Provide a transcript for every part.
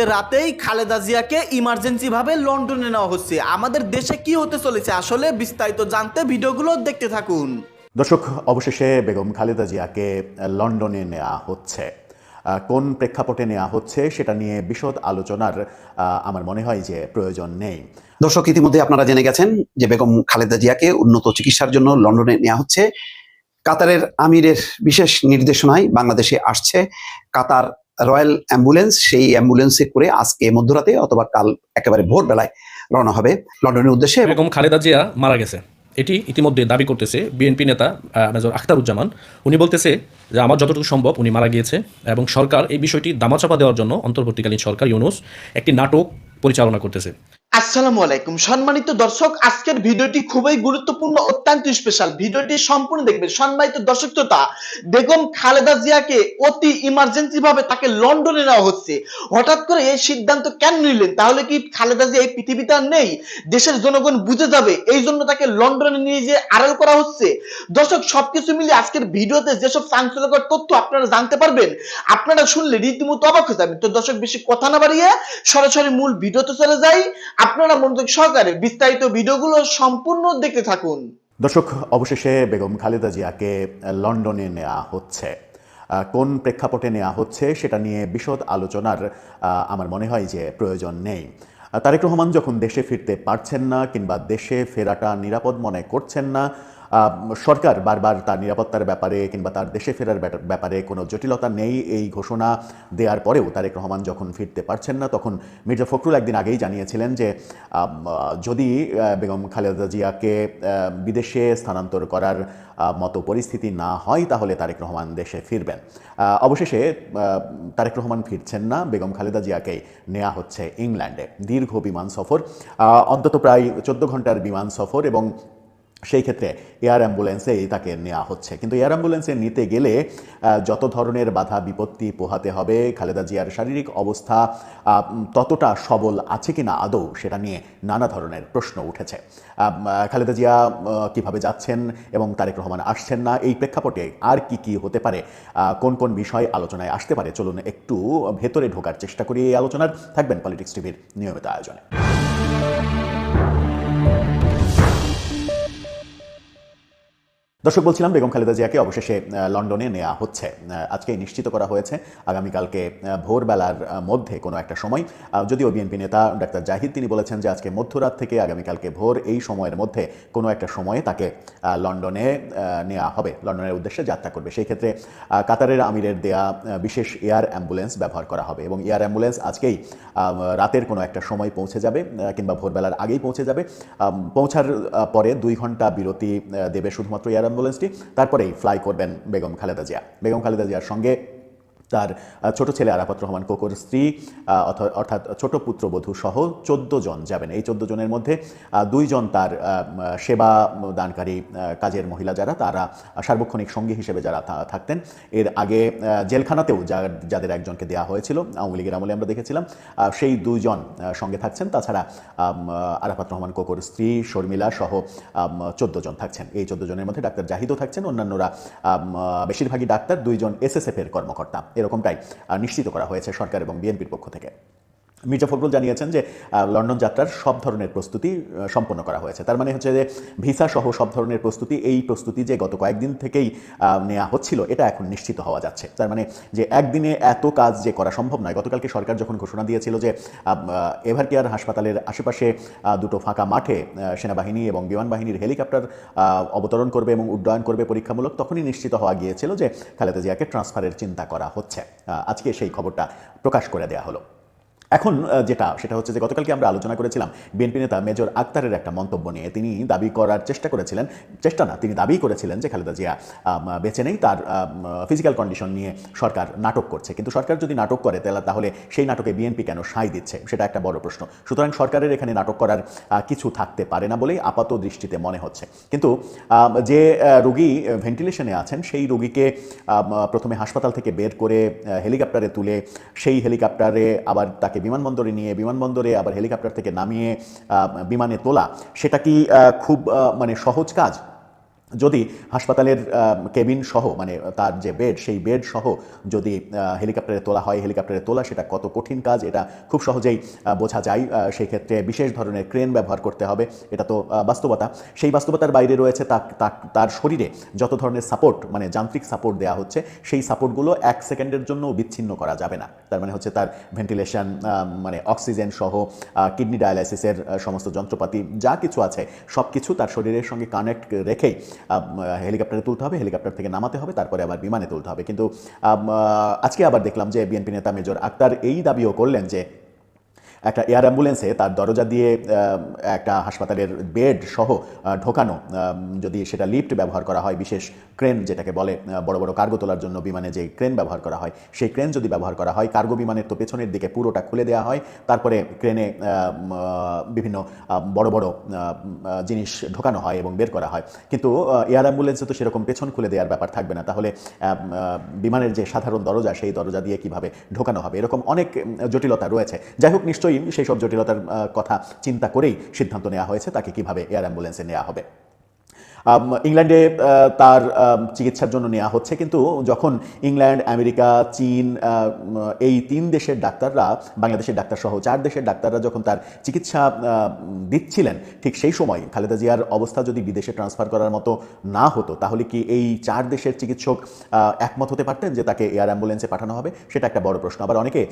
আজকে রাতেই খালেদা জিয়াকে ইমার্জেন্সি ভাবে লন্ডনে নেওয়া হচ্ছে। আমাদের দেশে কি হতে চলেছে আসলে বিস্তারিত জানতে ভিডিওগুলো দেখতে থাকুন। দর্শক অবশেষে বেগম খালেদা জিয়াকে লন্ডনে নেওয়া হচ্ছে। আহ, কোন প্রেক্ষাপটে নেওয়া হচ্ছে সেটা নিয়ে বিশদ আলোচনার আহ, আমার মনে হয় যে প্রয়োজন নেই। দর্শক ইতিমধ্যে আপনারা জেনে গেছেন যে বেগম খালেদা জিয়াকে উন্নত চিকিৎসার জন্য লন্ডনে নেওয়া হচ্ছে। কাতারের আমিরের বিশেষ নির্দেশনায় বাংলাদেশে আসছে কাতার রয়্যাল অ্যাম্বুলেন্স, সেই অ্যাম্বুলেন্সে করে আজকে মধ্যরাতে অথবা কাল একেবারে ভোরবেলায় রওনা হবে লন্ডনের উদ্দেশ্যে। এরকম খালেদা জিয়া মারা গেছে। এটি ইতিমধ্যে দাবি করতেছে বিএনপি নেতা মেজর আখতারুজ্জামান। উনি বলতেছে যে, আমার যতটুকু সম্ভব উনি মারা গিয়েছে এবং সরকার এই বিষয়টি দামাচাপা দেওয়ার জন্য অন্তর্বর্তীকালীন সরকার ইউনুস একটি নাটক পরিচালনা করতেছে। আসসালামু আলাইকুম। সম্মানিত দর্শক, আজকের ভিডিওটি খুবই গুরুত্বপূর্ণ, অত্যন্ত স্পেশাল ভিডিওটি সম্পূর্ণ দেখবেন। সম্মানিত দর্শক শ্রোতা, বেগম খালেদা জিয়াকে অতি ইমার্জেন্সি ভাবে তাকে লন্ডনে নেওয়া হচ্ছে। হঠাৎ করে এই সিদ্ধান্ত কেন নিলেন? তাহলে কি খালেদা জিয়া এই পৃথিবীতে আর নেই? দেশের জনগণ বুঝে যাবে। এই জন্য তাকে লন্ডনে নিয়ে যে আড়াল করা হচ্ছে। দর্শক, সবকিছু মিলে আজকের ভিডিওতে যেসব চাঞ্চল্যকর তথ্য আপনারা জানতে পারবেন, আপনারা শুনলে রীতিমতো অবাক হয়ে যাবেন। তো দর্শক, বেশি কথা না বাড়িয়ে সরাসরি মূল ভিডিওতে চলে যাই। আপনারা মনোযোগ সহকারে বিস্তারিত ভিডিওগুলো সম্পূর্ণ দেখতে থাকুন। দর্শক, অবশেষে বেগম খালেদা জিয়াকে লন্ডনে নেওয়া হচ্ছে। কোন প্রেক্ষাপটে নেওয়া হচ্ছে সেটা নিয়ে বিশদ আলোচনার আমার মনে হয় যে প্রয়োজন নেই। তারেক রহমান যখন দেশে ফিরতে পারছেন না কিংবা দেশে ফেরাটা নিরাপদ মনে করছেন না সরকার বারবার তার নিরাপত্তার ব্যাপারে কিংবা তার দেশে ফেরার ব্যাপারে কোনো জটিলতা নেই। এই ঘোষণা দেওয়ার পরেও তারেক রহমান যখন ফিরতে পারছেন না, তখন মির্জা ফখরুল একদিন আগেই জানিয়েছিলেন যে যদি বেগম খালেদা জিয়াকে বিদেশে স্থানান্তর করার মতো পরিস্থিতি না হয়, তাহলে তারেক রহমান দেশে ফিরবেন। অবশেষে তারেক রহমান ফিরছেন না, বেগম খালেদা জিয়াকে নেওয়া হচ্ছে ইংল্যান্ডে। দীর্ঘ বিমান সফর অন্তত প্রায় চোদ্দ ঘণ্টার বিমান সফর এবং সেই ক্ষেত্রে এয়ার অ্যাম্বুলেন্সেই তাকে নেওয়া হচ্ছে? কিন্তু এয়ার অ্যাম্বুলেন্সে নিতে গেলে যত ধরনের বাধা বিপত্তি পোহাতে হবে, খালেদা জিয়ার শারীরিক অবস্থা ততটা সবল আছে কি না আদৌ সেটা নিয়ে নানা ধরনের প্রশ্ন উঠেছে। খালেদা জিয়া কীভাবে যাচ্ছেন এবং তারেক রহমান আসছেন না, এই প্রেক্ষাপটে আর কি কি হতে পারে? কোন কোন বিষয় আলোচনায় আসতে পারে? চলুন একটু ভেতরে ঢোকার চেষ্টা করি এই আলোচনার। থাকবেন পলিটিক্স টিভির নিয়মিত আয়োজনে। দর্শক, বলছিলাম বেগম খালেদা জিয়াকে অবশেষে লন্ডনে নেওয়া হচ্ছে। আজকে নিশ্চিত করা হয়েছে, আগামীকালকে ভোরবেলার মধ্যে কোনো একটা সময়। যদিও বিএনপি নেতা ডাক্তার জাহিদ তিনি বলেছেন যে আজকে মধ্যরাত থেকে আগামীকালকে ভোর এই সময়ের মধ্যে কোনো একটা সময়ে তাকে লন্ডনে নেওয়া হবে। লন্ডনের উদ্দেশ্যে যাত্রা করবে। সেই ক্ষেত্রে কাতারের আমিরের দেয়া বিশেষ এয়ার অ্যাম্বুলেন্স ব্যবহার করা হবে এবং এয়ার অ্যাম্বুলেন্স আজকেই রাতের কোনো একটা সময় পৌঁছে যাবে কিংবা ভোরবেলার আগেই পৌঁছে যাবে। পৌঁছার পরে দুই ঘণ্টা বিরতি দেবে শুধুমাত্র এয়ার অ্যাম্বুলেন্সটি তারপরেই ফ্লাই করবেন বেগম খালেদা জিয়া। বেগম খালেদা জিয়ার সঙ্গে তার ছোট ছেলে আরাফাত রহমান কোকর স্ত্রী অর্থাৎ ছোট পুত্রবধূ সহ চোদ্দ জন যাবেন। এই চোদ্দ জনের মধ্যে দুইজন তার সেবা দানকারী কাজের মহিলা যারা, তারা সার্বক্ষণিক সঙ্গী হিসেবে যারা থাকতেন। এর আগে জেলখানাতেও যাদের একজনকে দেওয়া হয়েছিল, আওয়ামী লীগের আমলে আমরা দেখেছিলাম সেই দুইজন সঙ্গে থাকছেন। তাছাড়া আরাফাত রহমান কোকর স্ত্রী শর্মিলা সহ চোদ্দ জন থাকছেন। এই চোদ্দ জনের মধ্যে ডাক্তার জাহিদও থাকছেন। অন্যান্যরা বেশিরভাগই ডাক্তার, দুইজন এসএসএফ এর কর্মকর্তা। এরকমটাই নিশ্চিত করা হয়েছে সরকার এবং বিএনপির পক্ষ থেকে। মির্জা ফখরুল জানিয়েছেন যে লন্ডন যাত্রার সব ধরনের প্রস্তুতি সম্পন্ন করা হয়েছে। তার মানে হচ্ছে যে ভিসা সহ সব ধরনের প্রস্তুতি, এই প্রস্তুতি যে গত কয়েকদিন থেকেই নেওয়া হচ্ছিল, এটা এখন নিশ্চিত হওয়া যাচ্ছে। তার মানে যে, একদিনে এত কাজ যে করা সম্ভব নয়, গতকালকে সরকার যখন ঘোষণা দিয়েছিল যে এভার কেয়ার হাসপাতালের আশেপাশে দুটো ফাঁকা মাঠে সেনাবাহিনী এবং বিমান বাহিনীর হেলিকপ্টার অবতরণ করবে এবং উড্ডয়ন করবে পরীক্ষামূলক, তখনই নিশ্চিত হওয়া গিয়েছিল যে, খালেদা জিয়াকে ট্রান্সফারের চিন্তা করা হচ্ছে। আজকে সেই খবরটা প্রকাশ করে দেওয়া হলো। এখন যেটা, সেটা হচ্ছে যে গতকালকে আমরা আলোচনা করেছিলাম বিএনপি নেতা মেজর আক্তারের একটা মন্তব্য নিয়ে। তিনি দাবি করার চেষ্টা করেছিলেন, চেষ্টা না, তিনি দাবি করেছিলেন যে খালেদা জিয়া বেঁচে নেই, তার ফিজিক্যাল কন্ডিশন নিয়ে সরকার নাটক করছে। কিন্তু সরকার যদি নাটক করে তাহলে সেই নাটকে বিএনপি কেন সায় দিচ্ছে? সেটা একটা বড় প্রশ্ন। সুতরাং সরকারের এখানে নাটক করার কিছু থাকতে পারে না বলেই আপাত দৃষ্টিতে মনে হচ্ছে। কিন্তু যে রোগী ভেন্টিলেশনে আছেন, সেই রোগীকে প্রথমে হাসপাতাল থেকে বের করে হেলিকপ্টারে তুলে, সেই হেলিকপ্টারে আবার তাকে বিমানবন্দরে নিয়ে, বিমানবন্দরে আবার হেলিকপ্টার থেকে নামিয়ে বিমানে তোলা, সেটা কি খুব মানে সহজ কাজ? যদি হাসপাতালের কেবিন সহ মানে তার যে বেড, সেই বেড সহ যদি হেলিকপ্টারে তোলা হয়, হেলিকপ্টারে তোলা, সেটা কত কঠিন কাজ? এটা খুব সহজেই বোঝা যায় সেই ক্ষেত্রে বিশেষ ধরনের ক্রেন ব্যবহার করতে হবে। এটা তো বাস্তবতা। সেই বাস্তবতার বাইরে রয়েছে তার শরীরে যত ধরনের সাপোর্ট মানে যান্ত্রিক সাপোর্ট দেওয়া হচ্ছে, সেই সাপোর্টগুলো এক সেকেন্ডের জন্য বিচ্ছিন্ন করা যাবে না। তার মানে হচ্ছে তার ভেন্টিলেশন মানে অক্সিজেন সহ কিডনি ডায়ালাইসিসের সমস্ত যন্ত্রপাতি, যা কিছু আছে সব কিছু তার শরীরের সঙ্গে কানেক্ট রেখেই হেলিকপ্টারে তুলতে হবে, হেলিকপ্টার থেকে নামাতে হবে, তারপরে আবার বিমানে তুলতে হবে। কিন্তু আজকে আবার দেখলাম যে বিএনপি নেতা মেজর আক্তার এই দাবিও করলেন যে একটা এয়ার অ্যাম্বুলেন্সে তার দরজা দিয়ে একটা হাসপাতালের বেড সহ ঢোকানো যদি সেটা লিফট ব্যবহার করা হয়, বিশেষ ক্রেন যেটাকে বলে বড় বড় কার্গো তোলার জন্য বিমানে যে ক্রেন ব্যবহার করা হয়, সেই ক্রেন যদি ব্যবহার করা হয়, কার্গো বিমানের তো পেছনের দিকে পুরোটা খুলে দেওয়া হয়, তারপরে ক্রেনে বিভিন্ন বড় বড় জিনিস ঢোকানো হয় এবং বের করা হয়। কিন্তু এয়ার অ্যাম্বুলেন্সে তো সেরকম পেছন খুলে দেওয়ার ব্যাপার থাকবে না। তাহলে বিমানের যে সাধারণ দরজা, সেই দরজা দিয়ে কীভাবে ঢোকানো হবে? এরকম অনেক জটিলতা রয়েছে। যাই হোক, নিশ্চয়ই সেই সব জটিলতার কথা চিন্তা করেই সিদ্ধান্ত নেওয়া হয়েছে, তাকে কীভাবে এয়ার অ্যাম্বুলেন্সে নেওয়া হবে। ইংল্যান্ডে তার চিকিৎসার জন্য নেওয়া হচ্ছে। কিন্তু যখন ইংল্যান্ড, আমেরিকা, চীন এই তিন দেশের ডাক্তাররা, বাংলাদেশের ডাক্তার সহ চার দেশের ডাক্তাররা যখন তার চিকিৎসা দিচ্ছিলেন, ঠিক সেই সময় খালেদা জিয়ার অবস্থা যদি বিদেশে ট্রান্সফার করার মতো না হতো, তাহলে কি এই চার দেশের চিকিৎসক একমত হতে পারতেন যে তাকে এয়ার অ্যাম্বুলেন্সে পাঠানো হবে? সেটা একটা বড় প্রশ্ন। আবার অনেকে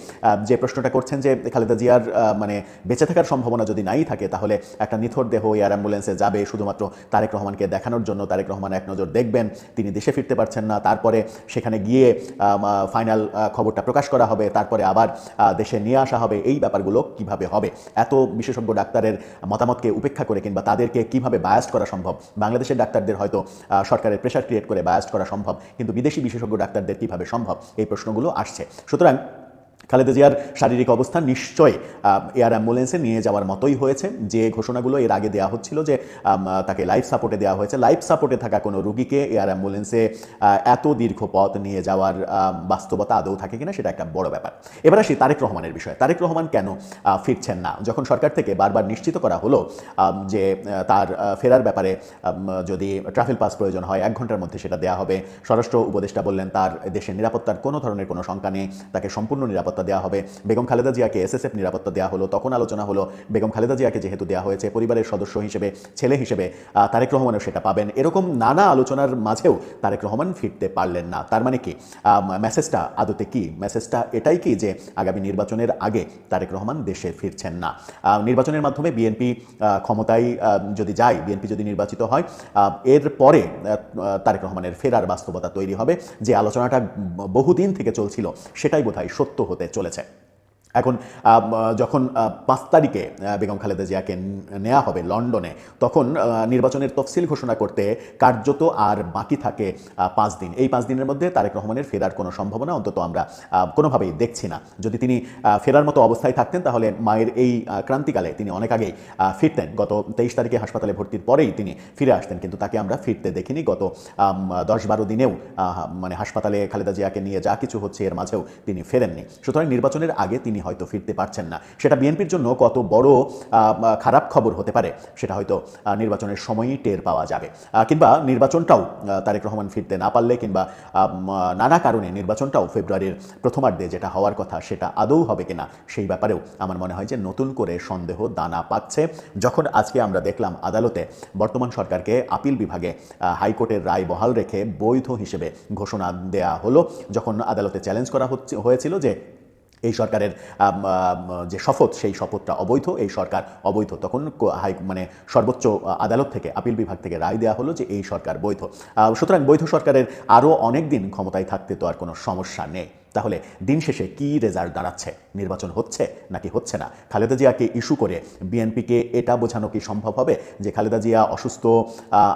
যে প্রশ্নটা করছেন যে খালেদা জিয়ার মানে বেঁচে থাকার সম্ভাবনা যদি নাই থাকে, তাহলে একটা নিথর দেহ এয়ার অ্যাম্বুলেন্সে যাবে, শুধুমাত্র তারেক রহমানকে দেখানোর জন্য তারেক রহমান এক নজর দেখবেন। তিনি দেশে ফিরতে পারছেন না। তারপরে সেখানে গিয়ে ফাইনাল খবরটা প্রকাশ করা হবে। তারপরে আবার দেশে নিয়ে আসা হবে। এই ব্যাপারগুলো কীভাবে হবে? এত বিশেষজ্ঞ ডাক্তারের মতামতকে উপেক্ষা করে কিংবা তাদেরকে কীভাবে বায়াস্ট করা সম্ভব? বাংলাদেশের ডাক্তারদের হয়তো সরকারের প্রেশার ক্রিয়েট করে বায়াস্ট করা সম্ভব। কিন্তু বিদেশি বিশেষজ্ঞ ডাক্তারদের কীভাবে সম্ভব? এই প্রশ্নগুলো আসছে। সুতরাং খালেদা জিয়ার শারীরিক অবস্থা নিশ্চয়ই এয়ার অ্যাম্বুলেন্সে নিয়ে যাওয়ার মতোই হয়েছে। যে ঘোষণাগুলো এর আগে দেওয়া হচ্ছিল যে তাকে লাইফ সাপোর্টে দেওয়া হয়েছে, লাইফ সাপোর্টে থাকা কোনো রুগীকে এয়ার অ্যাম্বুলেন্সে এত দীর্ঘ পথ নিয়ে যাওয়ার বাস্তবতা আদৌ থাকে কিনা সেটা একটা বড় ব্যাপার। এবার আসি তারেক রহমানের বিষয়ে। তারেক রহমান কেন ফিরছেন না? যখন সরকার থেকে বারবার নিশ্চিত করা হলো যে তার ফেরার ব্যাপারে যদি ট্রাভেল পাস প্রয়োজন হয়, এক ঘণ্টার মধ্যে সেটা দেওয়া হবে। স্বরাষ্ট্র উপদেষ্টা বললেন, তার দেশের নিরাপত্তার কোনো ধরনের কোনো শঙ্কা নেই, তাকে সম্পূর্ণ নিরাপত্তা দেওয়া হবে। বেগম খালেদা জিয়াকে এসএসএফ নিরাপত্তা দেওয়া হলো। তখন আলোচনা হলো বেগম খালেদা জিয়াকে যেহেতু দেওয়া হয়েছে, পরিবারের সদস্য হিসেবে, ছেলে হিসেবে তারেক রহমানও সেটা পাবেন। এরকম নানা আলোচনার মাঝেও তারেক রহমান ফিরতে পারলেন না। তার মানে কি? মেসেজটা আদতে কি? মেসেজটা এটাই কি যে আগামী নির্বাচনের আগে তারেক রহমান দেশে ফিরছেন না? নির্বাচনের মাধ্যমে বিএনপি ক্ষমতায় যদি যায়, বিএনপি যদি নির্বাচিত হয় এর পরে তারেক রহমানের ফেরার বাস্তবতা তৈরি হবে। যে আলোচনাটা বহুদিন থেকে চলছিল, সেটাই বোধহয় সত্য হতে চলেছে এখন যখন পাঁচ তারিখে বেগম খালেদা জিয়াকে নেওয়া হবে লন্ডনে, তখন নির্বাচনের তফসিল ঘোষণা করতে কার্যত আর বাকি থাকে পাঁচ দিন। এই পাঁচ দিনের মধ্যে তারেক রহমানের ফেরার কোনো সম্ভাবনা অন্তত আমরা কোনোভাবেই দেখছি না। যদি তিনি ফেরার মতো অবস্থায় থাকতেন, তাহলে মায়ের এই ক্রান্তিকালে তিনি অনেক আগেই ফিরতেন। গত তেইশ তারিখে হাসপাতালে ভর্তির পরেই তিনি ফিরে আসতেন, কিন্তু তাকে আমরা ফিরতে দেখিনি। গত দশ বারো দিনেও মানে হাসপাতালে খালেদা জিয়াকে নিয়ে যা কিছু হচ্ছে, এর মাঝেও তিনি ফেরেননি। সুতরাং নির্বাচনের আগে তিনি হয়তো ফিরতে পারছেন না। সেটা বিএনপির জন্য কত বড় খারাপ খবর হতে পারে, সেটা হয়তো নির্বাচনের সময়ই টের পাওয়া যাবে। কিংবা নির্বাচনটাও তারেক রহমান ফিরতে না পারলে কিংবা নানা কারণে নির্বাচনটাও ফেব্রুয়ারির প্রথমার্ধে যেটা হওয়ার কথা, সেটা আদৌ হবে কিনা, সেই ব্যাপারেও আমার মনে হয় যে নতুন করে সন্দেহ দানা পাচ্ছে। যখন আজকে আমরা দেখলাম আদালতে বর্তমান সরকারকে আপিল বিভাগে হাইকোর্টের রায় বহাল রেখে বৈধ হিসেবে ঘোষণা দেয়া হলো, যখন আদালতে চ্যালেঞ্জ করা হয়েছিল যে এই সরকারের যে শপথ, সেই শপথটা অবৈধ। এই সরকার অবৈধ। তখন হাই মানে সর্বোচ্চ আদালত থেকে, আপিল বিভাগ থেকে রায় দেওয়া হলো যে এই সরকার বৈধ। সুতরাং বৈধ সরকারের আরও অনেক দিন ক্ষমতায় থাকতে তো আর কোনো সমস্যা নেই। তাহলে দিন শেষে কি রেজাল্ট দাঁড়াচ্ছে? নির্বাচন হচ্ছে নাকি হচ্ছে না? খালেদা জিয়াকে ইস্যু করে বিএনপিকে এটা বোঝানো কি সম্ভব হবে? যে খালেদা জিয়া অসুস্থ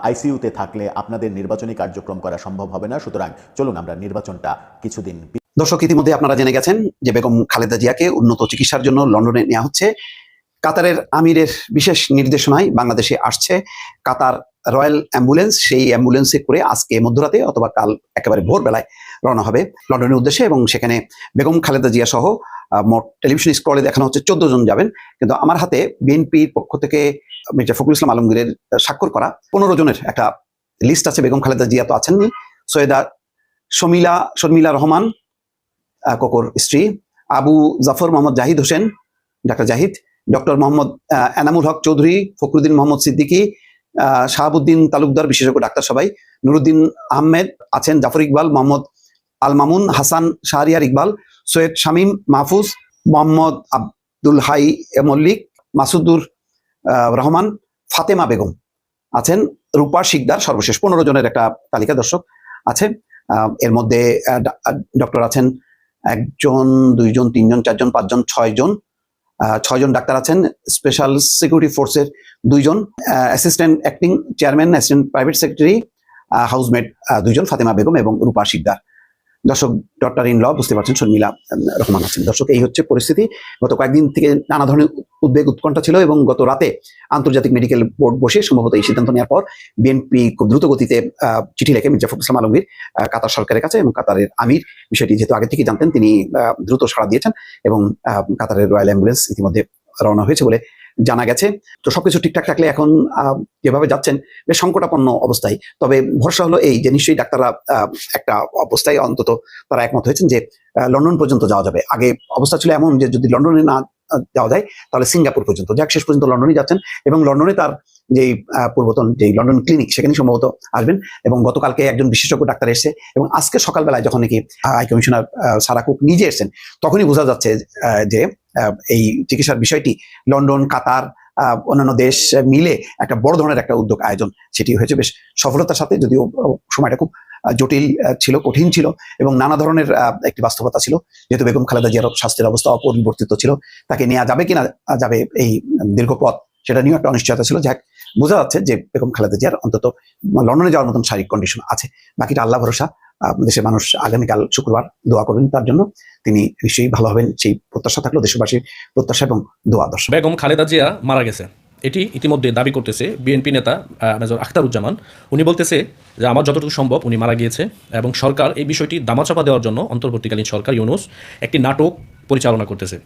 আইসিইউতে থাকলে আপনাদের নির্বাচনী কার্যক্রম করা সম্ভব হবে না? সুতরাং চলুন আমরা নির্বাচনটা কিছুদিন দর্শক, ইতিমধ্যে আপনারা জেনে গেছেন যে বেগম খালেদা জিয়াকে উন্নত চিকিৎসার জন্য লন্ডনে নেওয়া হচ্ছে। কাতারের আমিরের বিশেষ নির্দেশনায় বাংলাদেশে আসছে কাতার রয়্যাল অ্যাম্বুলেন্স। সেই অ্যাম্বুলেন্সে করে আজকে মধ্যরাতে অথবা কাল একেবারে ভোরবেলায় রওনা হবে লন্ডনের উদ্দেশ্যে এবং সেখানে বেগম খালেদা জিয়া সহ মোট টেলিভিশন স্ক্রলে দেখানো হচ্ছে চোদ্দ জন যাবেন। কিন্তু আমার হাতে বিএনপির পক্ষ থেকে মির্জা ফখরুল ইসলাম আলমগীরের স্বাক্ষর করা পনেরো জনের একটা লিস্ট আছে। বেগম খালেদা জিয়া তো আছেননি সৈয়দা শমিলা, শর্মিলা রহমান কোকোর স্ত্রী। আবু জাফর মোহাম্মদ জাহিদ হোসেন, ডাক্তার জাহিদ। ডক্টর মোহাম্মদ এনামুল হক চৌধুরী, ফখরুদ্দিন মোহাম্মদ সিদ্দিকী শাহাবুদ্দিন তালুকদার বিশেষজ্ঞ ডাক্তার সবাই। নুরুদ্দিন আহমেদ আছেন জাফর ইকবাল, মোহাম্মদ আল মামুন হাসান শাহরিয়ার ইকবাল, সৈয়দ শামীম মাহফুজ, মোহাম্মদ আব্দুল হাই মল্লিক, মাসুদুর রহমান, ফাতেমা বেগম আছেন। রূপা শিকদার সর্বশেষ, পনেরো জনের একটা তালিকা দর্শক আছে। এর মধ্যে ডক্টর আছেন একজন, দুইজন, তিনজন, চারজন, পাঁচজন, ছয়জন ছয়জন ডাক্তার আছেন স্পেশাল সিকিউরিটি ফোর্সের দুইজন assistant acting chairman assistant private secretary housemate দুইজন, ফাতেমা বেগম এবং রূপা শিকদার। দর্শক ডক্টর ইন ল বুঝতে পারছেন, শর্মিলা রহমান আছেন। দর্শক, এই হচ্ছে পরিস্থিতি। গত কয়েকদিন থেকে নানা ধরনের উদ্বেগ, উৎকণ্ঠা ছিল এবং গত রাতে আন্তর্জাতিক মেডিকেল বোর্ড বসে সম্ভবত এই সিদ্ধান্ত নেওয়ার পর বিএনপি খুব দ্রুত গতিতে চিঠি লেখে মির্জা ফখরুল ইসলাম আলমগীর কাতার সরকারের কাছে এবং কাতারের আমির। বিষয়টি যেহেতু আগে থেকে জানতেন, তিনি দ্রুত সাড়া দিয়েছেন এবং কাতারের রয়্যাল অ্যাম্বুলেন্স ইতিমধ্যে রওনা হয়েছে বলে জানা গেছে। তো সবকিছু ঠিকঠাক থাকলে এখন যেভাবে যাচ্ছেন বেশ সংকটাপন্ন অবস্থায়। তবে ভরসা হলো এই যে নিশ্চয়ই ডাক্তাররা একটা অবস্থায় অন্তত তারা একমত হয়েছেন যে লন্ডন পর্যন্ত যাওয়া যাবে। আগে অবস্থা ছিল এমন যে যদি লন্ডনে না যাওয়া যায় তাহলে সিঙ্গাপুর পর্যন্ত। যাক শেষ পর্যন্ত লন্ডনে যাচ্ছেন এবং লন্ডনে তার আহ, পূর্বতন যেই লন্ডন ক্লিনিক সেখানে সম্ভবত আসবেন এবং গতকালকে একজন বিশেষজ্ঞ ডাক্তার এসেছে এবং আজকে সকালবেলায় যখন নাকি হাই কমিশনার সারা কুক নিজে এসেছেন তখনই বোঝা যাচ্ছে যে এই চিকিৎসার বিষয়টি লন্ডন, কাতার অন্যান্য দেশ মিলে একটা বড় ধরনের একটা উদ্যোগ আয়োজন, সেটি হয়েছে বেশ সফলতার সাথে, যদিও সময়টা খুব জটিল ছিল, কঠিন ছিল এবং নানা ধরনের একটি বাস্তবতা ছিল। যেহেতু বেগম খালেদা জিয়ার স্বাস্থ্যের অবস্থা অপরিবর্তিত ছিল, তাকে নেওয়া যাবে কিনা যাবে এই দীর্ঘ পথ, সেটা নিয়েও একটা অনিশ্চয়তা ছিল। যাক, বোঝা যাচ্ছে যে বেগম খালেদা জিয়ার অন্তত লন্ডনে যাওয়ার মতন শারীরিক কন্ডিশন আছে, বাকিটা আল্লাহ ভরসা। দেশের মানুষ আগামীকাল শুক্রবার দোয়া করবেন তার জন্য। তিনি নিশ্চয়ই ভালো হবেন, সেই প্রত্যাশা থাকল দেশবাসীর প্রত্যাশা এবং দোয়া দর্শক। বেগম খালেদা জিয়া মারা গেছে। এটি ইতিমধ্যে দাবি করতেছে বিএনপি নেতা মেজর আখতারুজ্জামান। উনি বলতেছে যে, আমার যতটুকু সম্ভব উনি মারা গিয়েছে এবং সরকার এই বিষয়টি দামাচাপা দেওয়ার জন্য অন্তর্বর্তীকালীন সরকার ইউনুস একটি নাটক পরিচালনা করতেছে।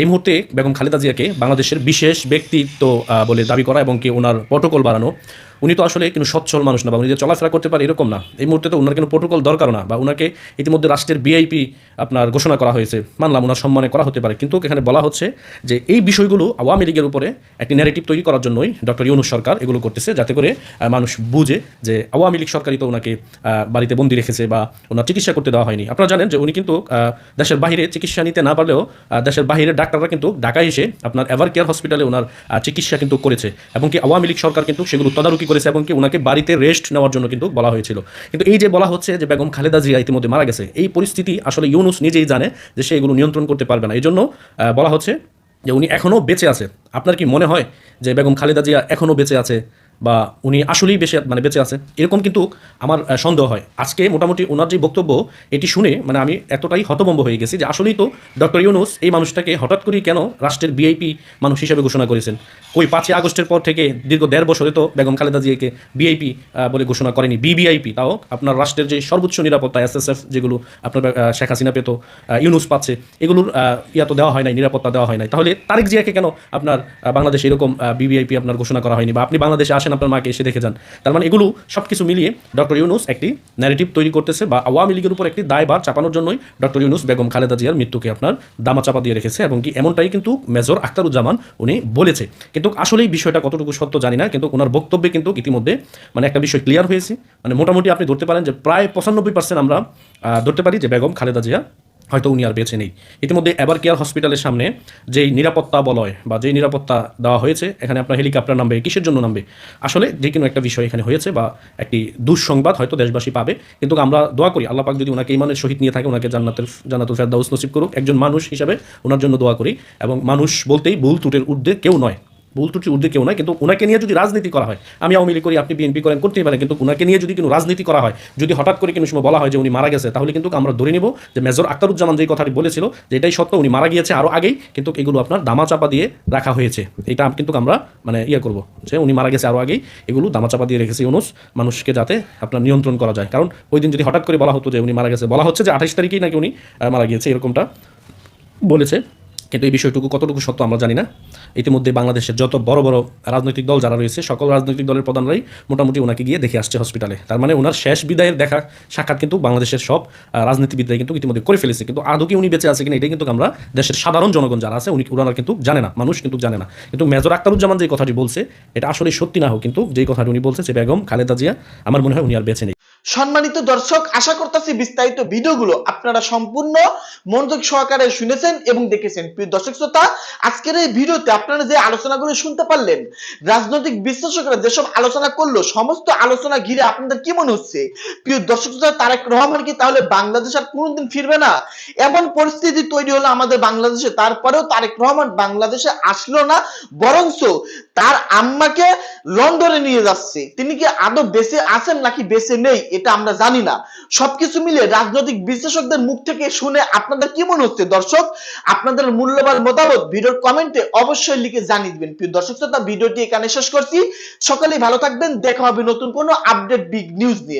এই মুহূর্তে বেগম খালেদা জিয়াকে বাংলাদেশের বিশেষ ব্যক্তিত্ব বলে দাবি করা এবং কি ওনার প্রটোকল বাড়ানো উনি তো আসলে কিন্তু সচ্ছল মানুষ না বা উনি যে চলাফেরা করতে পারে এরকম না। এই মুহূর্তে তো ওনার কোনো প্রোটোকল দরকার না বা ওনাকে ইতিমধ্যে রাষ্ট্রের বিআইপি আপনার ঘোষণা করা হয়েছে। মানলাম ওনার সম্মানে করা হতে পারে। কিন্তু এখানে বলা হচ্ছে যে এই বিষয়গুলো আওয়ামী লীগের উপরে একটি ন্যারেটিভ তৈরি করার জন্যই ডক্টর ইউনুস সরকার এগুলো করতেছে যাতে করে মানুষ বুঝে যে আওয়ামী লীগ সরকারই তো ওনাকে বাড়িতে বন্দি রেখেছে বা ওনার চিকিৎসা করতে দেওয়া হয়নি। আপনারা জানেন যে উনি কিন্তু দেশের বাইরে চিকিৎসা নিতে না পারলেও দেশের বাইরের ডাক্তাররা কিন্তু ঢাকায় এসে আপনার এভার কেয়ার হসপিটালে ওনার চিকিৎসা কিন্তু করেছে। এবং কি আওয়ামী লীগ সরকার কিন্তু সেগুলো তদারকি করেছে এবং কি ওনাকে বাড়িতে রেস্ট নেওয়ার জন্য কিন্তু বলা হয়েছিল। কিন্তু এই যে বলা হচ্ছে যে বেগম খালেদা জিয়া ইতিমধ্যে মারা গেছে, এই পরিস্থিতি আসলে ইউনুস নিজেই জানে যে সে এগুলো নিয়ন্ত্রণ করতে পারবে না। এই জন্য বলা হচ্ছে যে উনি এখনও বেঁচে আছে। আপনার কি মনে হয় যে বেগম খালেদা জিয়া এখনও বেঁচে আছে? বা উনি আসলেই বেশি মানে বেঁচে আছে এরকম কিন্তু আমার সন্দেহ হয়। আজকে মোটামুটি ওনার যে বক্তব্য, এটি শুনে মানে আমি এতটাই হতভম্ব হয়ে গেছি যে আসলেই তো ডক্টর ইউনুস এই মানুষটাকে হঠাৎ করেই কেন রাষ্ট্রের বিআইপি মানুষ হিসেবে ঘোষণা করেছেন? ওই পাঁচই আগস্টের পর থেকে দীর্ঘ দেড় বছরে তো বেগম খালেদা জিয়াকে বিআইপি বলে ঘোষণা করেনি বিবিআইপি তাও আপনার রাষ্ট্রের যে সর্বোচ্চ নিরাপত্তা, এসএসএফ যেগুলো আপনার শেখ হাসিনা পেত ইউনুস পাচ্ছে, এগুলোর ইয়া তো দেওয়া হয় নাই, নিরাপত্তা দেওয়া হয় নাই। তাহলে তারেক জিয়াকে কেন আপনার বাংলাদেশে এরকম বিবিআইপি আপনার ঘোষণা করা হয়নি বা আপনি বাংলাদেশে আসেন আপনার মাকে এসে দেখে যান। তার মানে এগুলো সব কিছু মিলিয়ে ডক্টর ইউনুস একটি ন্যারেটিভ তৈরি করতেছে বা আওয়ামী লীগের উপর একটি দায়ভার চাপানোর জন্যই ডক্টর ইউনুস বেগম খালেদা জিয়ার মৃত্যুকে আপনার দামাচাপা দিয়ে রেখেছে এবং কি এমনটাই কিন্তু মেজর আখতারুজ্জামান উনি বলেছে। কিন্তু আসলে এই বিষয়টা কতটুকু সত্য জানি না, কিন্তু ওনার বক্তব্যে কিন্তু ইতিমধ্যে মানে একটা বিষয় ক্লিয়ার হয়েছে। মানে মোটামুটি আপনি ধরতে পারেন যে প্রায় পঁচানব্বই পার্সেন্ট আমরা ধরতে পারি যে বেগম খালেদা জিয়া হয়তো উনি আর বেঁচে নেই। ইতিমধ্যে এবার কেয়ার হসপিটালের সামনে যেই নিরাপত্তা বলয় বা যেই নিরাপত্তা দেওয়া হয়েছে, এখানে আপনার হেলিকপ্টার নামবে, কিসের জন্য নামবে, আসলে যে কোনো একটা বিষয় এখানে হয়েছে বা একটি দুঃসংবাদ হয়তো দেশবাসী পাবে। কিন্তু আমরা দোয়া করি, আল্লাহ পাক যদি ওনাকে ইমানের সহিত নিয়ে থাকে, ওনাকে জান্নাতের, জান্নাতুল ফেরদাউস নসিব করুক। একজন মানুষ হিসাবে ওনার জন্য দোয়া করি এবং মানুষ বলতেই ভুল ত্রুটের ঊর্ধ্বে কেউ নয়। ভুল ত্রুটি ঊর্ধ্বে কেউ নয় কিন্তু ওনাকে নিয়ে যদি রাজনীতি করা হয়, আমি আওয়ামী লীগ করি, আপনি বিএনপি করেন, করতেই পারেন, কিন্তু ওনাকে নিয়ে যদি কোনো রাজনীতি করা হয়, যদি হঠাৎ করে কোনো সময় বলা হয় যে উনি মারা গেছে, তাহলে কিন্তু আমরা ধরে নিব যে মেজর আক্তারুজ্জামান যেই কথাটি বলেছিল, যে এটাই সত্য, উনি মারা গিয়েছে আরও আগেই, কিন্তু এগুলো আপনার দামাচাপা দিয়ে রাখা হয়েছে। এটা কিন্তু আমরা মানে ইয়ে করব যে উনি মারা গেছে আরও আগেই, এগুলো দামাচাপা দিয়ে রেখেছে ইউনুস, মানুষকে যাতে আপনার নিয়ন্ত্রণ করা যায়। কারণ ওই দিন যদি হঠাৎ করে বলা হতো যে উনি মারা গেছে, বলা হচ্ছে যে আঠাশ তারিখেই নাকি উনি মারা গিয়েছে, এরকমটা বলেছে। কিন্তু এই বিষয়টুকু কতটুকু সত্য আমরা জানি না। ইতিমধ্যে বাংলাদেশের যত বড় বড় রাজনৈতিক দল যারা রয়েছে সকল রাজনৈতিক দলের প্রধানরাই মোটামুটি ওনাকে গিয়ে দেখে আসছে হসপিটালে তার মানে ওনার শেষ বিদায়ের দেখা সাক্ষাৎ কিন্তু বাংলাদেশের সব আহ, রাজনীতিবিদরাই কিন্তু ইতিমধ্যে করে ফেলেছে। কিন্তু আদৌ কি উনি বেঁচে আছে কিনা এটাই কিন্তু আমরা দেশের সাধারণ জনগণ যারা আছে উনি ওনারা কিন্তু জানে না মানুষ কিন্তু জানে না। কিন্তু মেজর আক্তারুজ্জামান যে কথাটি বলছে এটা আসলে সত্যি না হোক কিন্তু যেই কথাটি উনি বলছে যে বেগম খালেদা জিয়া আমার মনে হয় উনি আর বেঁচে নেই। সম্মানিত দর্শক আশা করতেছি বিস্তারিত ভিডিওগুলো আপনারা সম্পূর্ণ মনোযোগ সহকারে শুনেছেন এবং দেখেছেন। দর্শক শ্রোতা, আজকের এই ভিডিওতে আপনারা যে আলোচনাগুলো শুনতে পারলেন, রাজনৈতিক বিশ্লেষকরা যেসব আলোচনা করল, সমস্ত আলোচনা ঘিরে আপনাদের কি মনে হচ্ছে? প্রিয় দর্শক শ্রোতা, তারেক রহমান কি তাহলে বাংলাদেশ আর কোনোদিন ফিরবে না? এমন পরিস্থিতি তৈরি হলো আমাদের বাংলাদেশে, তারপরেও তারেক রহমান বাংলাদেশে আসলো না, বরঞ্চ তার আম্মাকে লন্ডনে নিয়ে যাচ্ছে। তিনি কি আদৌ বেঁচে আছেন নাকি বেঁচে নেই, এটা আমরা জানি না। সবকিছু মিলে রাজনৈতিক বিশ্লেষকদের মুখ থেকে শুনে আপনাদের কি মনে হচ্ছে দর্শক? আপনাদের মূল্যবান মতামত ভিডিওর কমেন্টে অবশ্যই লিখে জানিয়ে দিবেন। প্রিয় দর্শক শ্রোতা, ভিডিওটি এখানে শেষ করছি। সকালে ভালো থাকবেন। দেখা হবে নতুন কোনো আপডেট বিগ নিউজ নিয়ে।